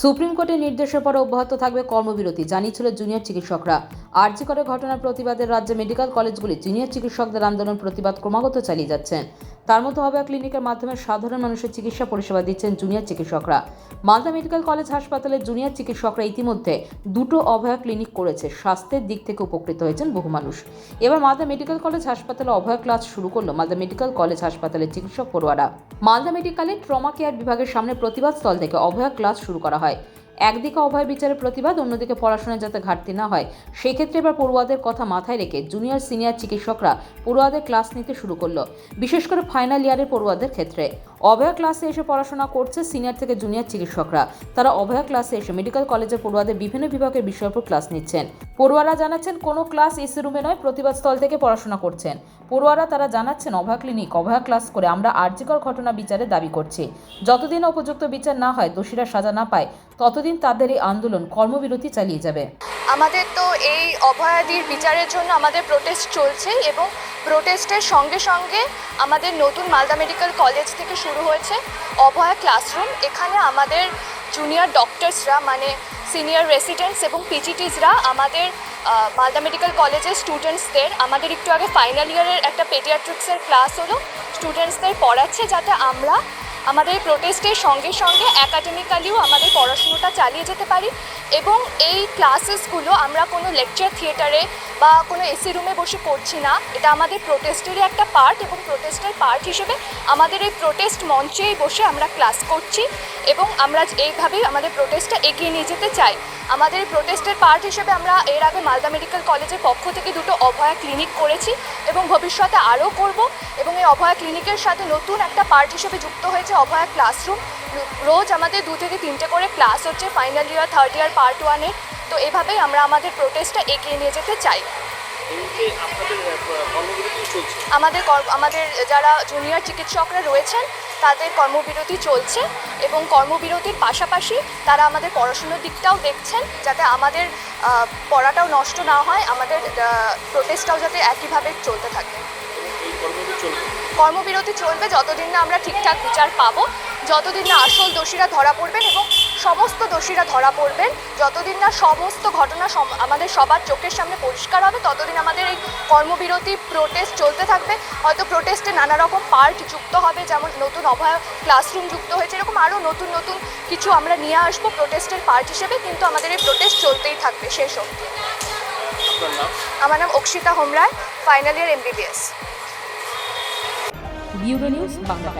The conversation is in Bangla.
সুপ্রিম কোর্টের নির্দেশের পর অব্যাহত থাকবে কর্মবিরতি, জানিয়েছিল জুনিয়র চিকিৎসকরা। আর্জি করে ঘটনার প্রতিবাদে রাজ্যে মেডিকেল কলেজগুলি জুনিয়র চিকিৎসকদের আন্দোলন প্রতিবাদ ক্রমাগত চালিয়ে যাচ্ছেন তার মধ্যে অভয়া ক্লিনিকের মাধ্যমে সাধারণ মানুষের চিকিৎসা পরিষেবা দিচ্ছেন জুনিয়র চিকিৎসকরা। মালদা মেডিকেল কলেজ হাসপাতালে জুনিয়র চিকিৎসকরা ইতিমধ্যে দুটো অভয়া ক্লিনিক করেছে। স্বাস্থ্যের দিক থেকে উপকৃত হয়েছেন বহু মানুষ। এবার মালদা মেডিকেল কলেজ হাসপাতালে অভয়া ক্লাস শুরু করল মালদা মেডিকেল কলেজ হাসপাতালের চিকিৎসক পড়ুয়ারা। মালদা মেডিকেলের ট্রমা কেয়ার বিভাগের সামনে প্রতিবাদ স্থল থেকে অভয়া ক্লাস শুরু করা হয়। একদিকে অভয় বিচারের প্রতিবাদ, অন্যদিকে পড়াশোনায় যাতে ঘাটতি না হয়। সেক্ষেত্রে এবার পড়ুয়াদের কথা মাথায় রেখে জুনিয়র সিনিয়র চিকিৎসকরা পড়ুয়াদের ক্লাস নিতে শুরু করল, বিশেষ করে ফাইনাল ইয়ারের পড়ুয়াদের ক্ষেত্রে। অভয়া ক্লাসে এসে পড়াশোনা করছে সিনিয়র থেকে জুনিয়র চিকিৎসকরা। তারা অভয়া ক্লাসে এসে মেডিকেল কলেজের পড়ুয়াদের বিভিন্ন বিভাগের বিষয়ের উপর ক্লাস নিচ্ছেন। পড়ুয়ারা জানাচ্ছেন, কোনো ক্লাস এসি রুমে নয় প্রতিবাদ স্থল থেকে পড়াশোনা করছেন। পড়ুয়ারা তারা জানাচ্ছেন, অভয়া ক্লিনিক অভয়া ক্লাস করে আমরা আর্যিকর ঘটনা বিচারে দাবি করছি। যতদিন উপযুক্ত বিচার না হয়, দোষীরা সাজা না পায় ততদিন তাদের এই আন্দোলন কর্মবিরতি চালিয়ে যাবে। আমাদের তো এই অভয়াদির বিচারের জন্য আমাদের প্রোটেস্ট চলছে এবং প্রোটেস্টের সঙ্গে সঙ্গে আমাদের নতুন মালদা মেডিকেল কলেজ থেকে শুরু হয়েছে অভয়া ক্লাসরুম এখানে আমাদের জুনিয়র ডক্টরসরা মানে সিনিয়র রেসিডেন্টস এবং পিজিটিসরা আমাদের মালদা মেডিকেল কলেজের স্টুডেন্টসদের আমাদের একটু আগে ফাইনাল ইয়ারের একটা পেডিয়াট্রিক্সের ক্লাস হলো। স্টুডেন্টসদের পড়াচ্ছে যাতে আমরা আমাদের প্রোটেস্টের সঙ্গে সঙ্গে একাডেমিক্যালিও আমাদের পড়াশুনোটা চালিয়ে যেতে পারি। এবং এই ক্লাসেসগুলো আমরা কোনো লেকচার থিয়েটারে বা কোনো এসি রুমে বসে করছি না। এটা আমাদের প্রোটেস্টেরই একটা পার্ট এবং প্রোটেস্টের পার্ট হিসেবে আমাদের এই প্রোটেস্ট মঞ্চেই বসে আমরা ক্লাস করছি এবং আমরা এইভাবেই আমাদের প্রোটেস্টটা এগিয়ে নিয়ে যেতে চাই। আমাদের এই প্রোটেস্টের পার্ট হিসেবে আমরা এর আগে মালদা মেডিকেল কলেজের পক্ষ থেকে দুটো অভয়া ক্লিনিক করেছি এবং ভবিষ্যতে আরও করব এবং এই অভয়া ক্লিনিকের সাথে নতুন একটা পার্ট হিসেবে যুক্ত হয়েছে অভয়া ক্লাসরুম রোজ আমাদের দু থেকে তিনটে করে ক্লাস হচ্ছে final year third year part ওয়ানের তো এভাবেই আমরা আমাদের প্রোটেস্টটা এগিয়ে নিয়ে যেতে চাই। আমাদের আমাদের যারা জুনিয়র চিকিৎসকরা রয়েছেন তাদের কর্মবিরতি চলছে এবং কর্মবিরতির পাশাপাশি তারা আমাদের পড়াশুনোর দিকটাও দেখছেন যাতে আমাদের পড়াটাও নষ্ট না হয় আমাদের প্রোটেস্টটাও যাতে একইভাবে চলতে থাকে। কর্মবিরতি চলবে যতদিন না আমরা ঠিকঠাক বিচার পাবো যতদিন না আসল দোষীরা ধরা পড়বেন এবং সমস্ত দোষীরা ধরা পড়বেন। যতদিন না সমস্ত ঘটনা সম- আমাদের সবার চোখের সামনে পরিষ্কার হবে ততদিন আমাদের এই কর্মবিরতি প্রোটেস্ট চলতে থাকবে। হয়তো প্রোটেস্টে নানা রকম পার্ট যুক্ত হবে যেমন নতুন অভয় ক্লাসরুম যুক্ত হয়েছে এরকম আরও নতুন নতুন কিছু আমরা নিয়ে আসব প্রোটেস্টের পার্ট হিসেবে কিন্তু আমাদের এই প্রোটেস্ট চলতেই থাকবে শেষ অবধি। আমার নাম Akshita Homroy final year MBBS bureau news Bangla